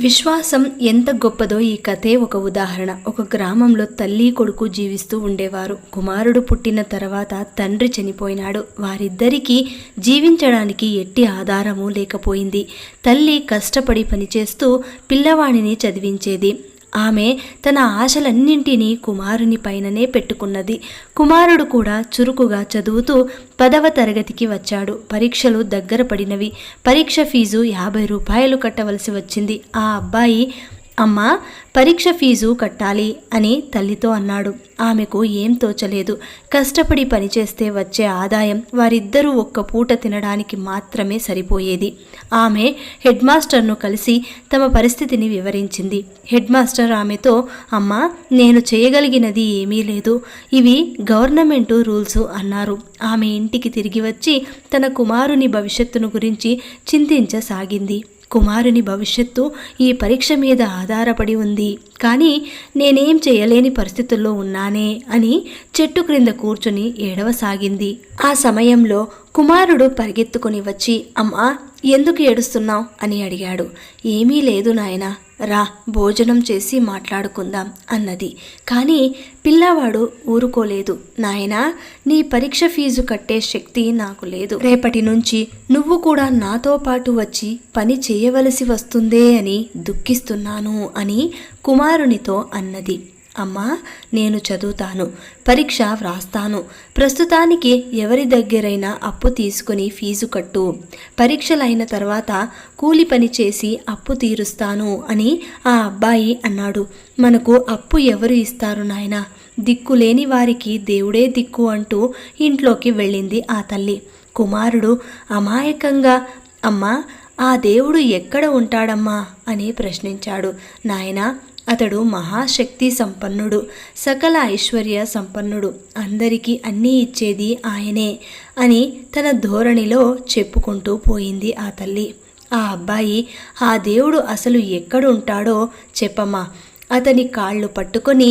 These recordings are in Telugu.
విశ్వాసం ఎంత గొప్పదో ఈ కథే ఒక ఉదాహరణ. ఒక గ్రామంలో తల్లి కొడుకు జీవిస్తూ ఉండేవారు. కుమారుడు పుట్టిన తర్వాత తండ్రి చనిపోయినాడు. వారిద్దరికీ జీవించడానికి ఎట్టి ఆధారము లేకపోయింది. తల్లి కష్టపడి పనిచేస్తూ పిల్లవాడిని చదివించేది. ఆమె తన ఆశలన్నింటినీ కుమారుని పైననే పెట్టుకున్నది. కుమారుడు కూడా చురుకుగా చదువుతూ పదవ తరగతికి వచ్చాడు. పరీక్షలు దగ్గర పడినవి. పరీక్ష ఫీజు యాభై రూపాయలు కట్టవలసి వచ్చింది. ఆ అబ్బాయి అమ్మా పరీక్ష ఫీజు కట్టాలి అని తల్లితో అన్నాడు. ఆమెకు ఏం తోచలేదు. కష్టపడి పనిచేస్తే వచ్చే ఆదాయం వారిద్దరూ ఒక్క పూట తినడానికి మాత్రమే సరిపోయేది. ఆమె హెడ్ మాస్టర్ను కలిసి తమ పరిస్థితిని వివరించింది. హెడ్ మాస్టర్ ఆమెతో అమ్మా నేను చేయగలిగినది ఏమీ లేదు. ఇవి గవర్నమెంటు రూల్స్ అన్నారు. ఆమె ఇంటికి తిరిగి వచ్చి తన కుమారుని భవిష్యత్తును గురించి చింతించసాగింది. కుమారుని భవిష్యత్తు ఈ పరీక్ష మీద ఆధారపడి ఉంది. కానీ నేనేం చేయలేని పరిస్థితుల్లో ఉన్నానే అని చెట్టు క్రింద కూర్చుని ఏడవసాగింది. ఆ సమయంలో కుమారుడు పరిగెత్తుకుని వచ్చి అమ్మా ఎందుకు ఏడుస్తున్నావు? అని అడిగాడు. ఏమీ లేదు నాయనా. రా భోజనం చేసి మాట్లాడుకుందాం అన్నది. కానీ పిల్లవాడు ఊరుకోలేదు. నాయనా నీ పరీక్ష ఫీజు కట్టే శక్తి నాకు లేదు. రేపటి నుంచి నువ్వు కూడా నాతో పాటు వచ్చి పని చేయవలసి వస్తుందే అని దుఃఖిస్తున్నాను అని కుమారునితో అన్నది. అమ్మా నేను చదువుతాను పరీక్ష వ్రాస్తాను. ప్రస్తుతానికి ఎవరి దగ్గరైనా అప్పు తీసుకుని ఫీజు కట్టు. పరీక్షలైన తర్వాత కూలి పని చేసి అప్పు తీరుస్తాను అని ఆ అబ్బాయి అన్నాడు. మనకు అప్పు ఎవరు ఇస్తారు నాయనా? దిక్కులేని వారికి దేవుడే దిక్కు అంటూ ఇంట్లోకి వెళ్ళింది ఆ తల్లి. కుమారుడు అమాయకంగా అమ్మా ఆ దేవుడు ఎక్కడ ఉంటాడమ్మా? అని ప్రశ్నించాడు. నాయనా అతడు మహాశక్తి సంపన్నుడు సకల ఐశ్వర్య సంపన్నుడు అందరికీ అన్నీ ఇచ్చేది ఆయనే అని తన ధోరణిలో చెప్పుకుంటూ పోయింది ఆ తల్లి. ఆ అబ్బాయి ఆ దేవుడు అసలు ఎక్కడుంటాడో చెప్పమ్మా అతని కాళ్ళు పట్టుకొని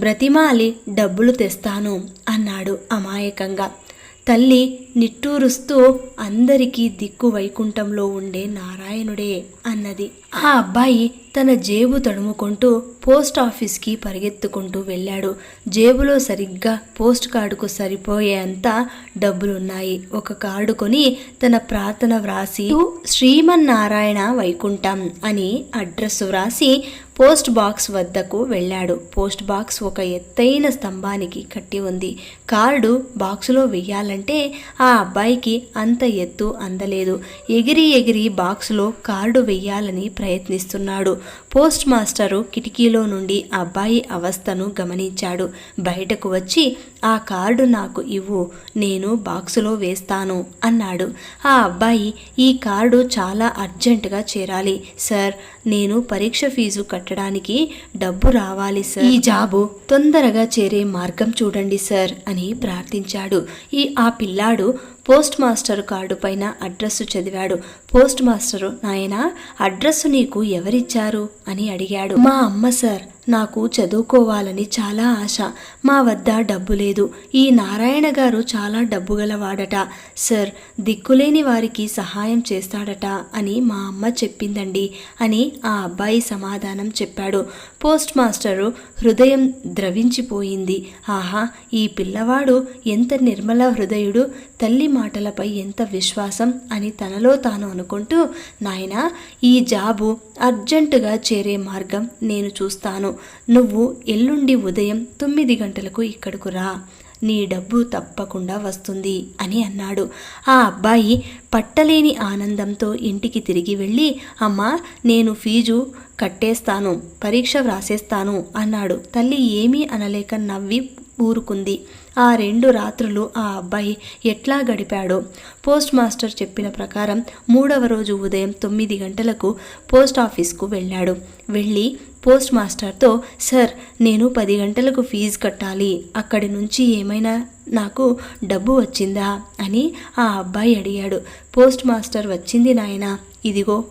బ్రతిమాలి డబ్బులు తెస్తాను అన్నాడు అమాయకంగా. తల్లి నిట్టూరుస్తూ అందరికీ దిక్కు వైకుంఠంలో ఉండే నారాయణుడే అన్నది. ఆ అబ్బాయి తన జేబు తడుముకుంటూ పోస్ట్ ఆఫీస్కి పరిగెత్తుకుంటూ వెళ్ళాడు. జేబులో సరిగ్గా పోస్ట్ కార్డుకు సరిపోయేంత డబ్బులున్నాయి. ఒక కార్డు కొని తన ప్రార్థన వ్రాసి శ్రీమన్నారాయణ వైకుంఠం అని అడ్రస్ వ్రాసి పోస్ట్ బాక్స్ వద్దకు వెళ్ళాడు. పోస్ట్ బాక్స్ ఒక ఎత్తైన స్తంభానికి కట్టి ఉంది. కార్డు బాక్సులో వెయ్యాలంటే ఆ అబ్బాయికి అంత ఎత్తు అందలేదు. ఎగిరి ఎగిరి బాక్సులో కార్డు వెయ్యాలని ప్రయత్నిస్తున్నాడు. పోస్ట్ మాస్టరు కిటికీలో నుండి అబ్బాయి అవస్థను గమనించాడు. బయటకు వచ్చి ఆ కార్డు నాకు ఇవ్వు నేను బాక్సులో వేస్తాను అన్నాడు. ఆ అబ్బాయి ఈ కార్డు చాలా అర్జెంటుగా చేరాలి. సార్ నేను పరీక్ష ఫీజు కట్టడానికి డబ్బు రావాలి సార్. ఈ జాబు తొందరగా చేరే మార్గం చూడండి సార్ అని ప్రార్థించాడు. ఈ ఆ పిల్లాడు పోస్ట్ మాస్టర్ కార్డు పైన అడ్రస్సు చదివాడు. పోస్ట్ మాస్టరు నాయన అడ్రస్సు నీకు ఎవరిచ్చారు? అని అడిగాడు. మా అమ్మ సార్ నాకు చదువుకోవాలని చాలా ఆశ. మా వద్ద డబ్బు లేదు. ఈ నారాయణ గారు చాలా డబ్బు గలవాడట. సార్ దిక్కులేని వారికి సహాయం చేస్తాడట అని మా అమ్మ చెప్పిందండి అని ఆ అబ్బాయి సమాధానం చెప్పాడు. పోస్ట్ మాస్టరు హృదయం ద్రవించిపోయింది. ఆహా ఈ పిల్లవాడు ఎంత నిర్మల హృదయుడు తల్లి మాటలపై ఎంత విశ్వాసం అని తనలో తాను అనుకుంటూ నాయనా ఈ జాబు అర్జెంటుగా చేరే మార్గం నేను చూస్తాను. నువ్వు ఎల్లుండి ఉదయం తొమ్మిది గంటలకు ఇక్కడకు రా. నీ డబ్బు తప్పకుండా వస్తుంది అని అన్నాడు. ఆ అబ్బాయి పట్టలేని ఆనందంతో ఇంటికి తిరిగి వెళ్ళి అమ్మా నేను ఫీజు కట్టేస్తాను పరీక్ష వ్రాసేస్తాను అన్నాడు. తల్లి ఏమీ అనలేక నవ్వి ఊరుకుంది. ఆ రెండు రాత్రులు ఆ అబ్బాయి ఎట్లా గడిపాడో? పోస్ట్ మాస్టర్ చెప్పిన ప్రకారం మూడవ రోజు ఉదయం తొమ్మిది గంటలకు పోస్ట్ ఆఫీస్కు వెళ్ళాడు. వెళ్ళి పోస్ట్ మాస్టర్తో సార్ నేను పది గంటలకు ఫీజు కట్టాలి. అక్కడి నుంచి ఏమైనా నాకు డబ్బు వచ్చిందా? అని ఆ అబ్బాయి అడిగాడు. పోస్ట్ మాస్టర్ వచ్చింది నాయనా ఇదిగో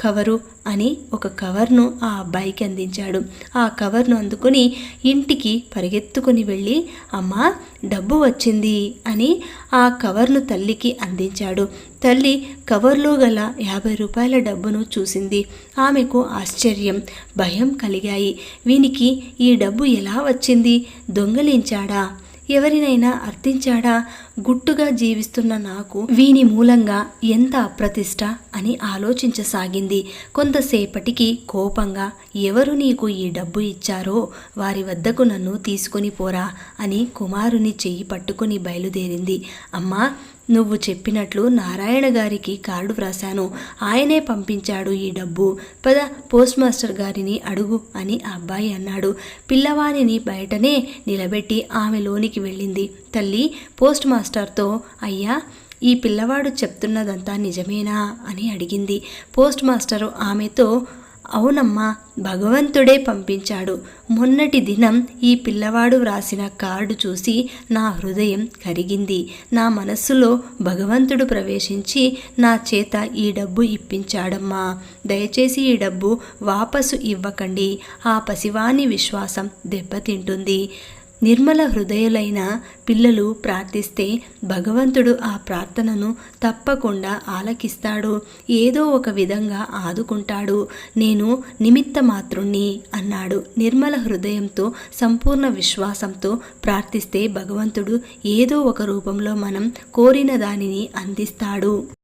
కవరు అని ఒక కవర్ను ఆ అబ్బాయికి అందించాడు. ఆ కవర్ను అందుకుని ఇంటికి పరిగెత్తుకుని వెళ్ళి అమ్మ డబ్బు వచ్చింది అని ఆ కవర్ను తల్లికి అందించాడు. తల్లి కవర్లో గల యాభై రూపాయల డబ్బును చూసింది. ఆమెకు ఆశ్చర్యం భయం కలిగాయి. వీనికి ఈ డబ్బు ఎలా వచ్చింది? దొంగలించాడా? ఎవరినైనా అర్థించాడా? గుట్టుగా జీవిస్తున్న నాకు వీని మూలంగా ఎంత అప్రతిష్ట అని ఆలోచించసాగింది. కొంతసేపటికి కోపంగా ఎవరు నీకు ఈ డబ్బు ఇచ్చారో వారి వద్దకు నన్ను తీసుకొని పోరా అని కుమారుని చెయ్యి పట్టుకుని బయలుదేరింది. అమ్మా నువ్వు చెప్పినట్లు నారాయణ గారికి కార్డు వ్రాశాను. ఆయనే పంపించాడు ఈ డబ్బు. పద పోస్ట్ మాస్టర్ గారిని అడుగు అని ఆ అబ్బాయి అన్నాడు. పిల్లవానిని బయటనే నిలబెట్టి ఆమె లోనికి వెళ్ళింది. తల్లి పోస్ట్ మాస్టర్తో అయ్యా ఈ పిల్లవాడు చెప్తున్నదంతా నిజమేనా? అని అడిగింది. పోస్ట్ మాస్టరు ఆమెతో అవునమ్మా భగవంతుడే పంపించాడు. మొన్నటి దినం ఈ పిల్లవాడు వ్రాసిన కార్డు చూసి నా హృదయం కరిగింది. నా మనస్సులో భగవంతుడు ప్రవేశించి నా చేత ఈ డబ్బు ఇప్పించాడమ్మా. దయచేసి ఈ డబ్బు వాపసు ఇవ్వకండి. ఆ పసివాని విశ్వాసం దెబ్బతింటుంది. నిర్మల హృదయులైన పిల్లలు ప్రార్థిస్తే భగవంతుడు ఆ ప్రార్థనను తప్పకుండా ఆలకిస్తాడు. ఏదో ఒక విధంగా ఆదుకుంటాడు. నేను నిమిత్త మాతృణ్ణి అన్నాడు. నిర్మల హృదయంతో సంపూర్ణ విశ్వాసంతో ప్రార్థిస్తే భగవంతుడు ఏదో ఒక రూపంలో మనం కోరిన దానిని అందిస్తాడు.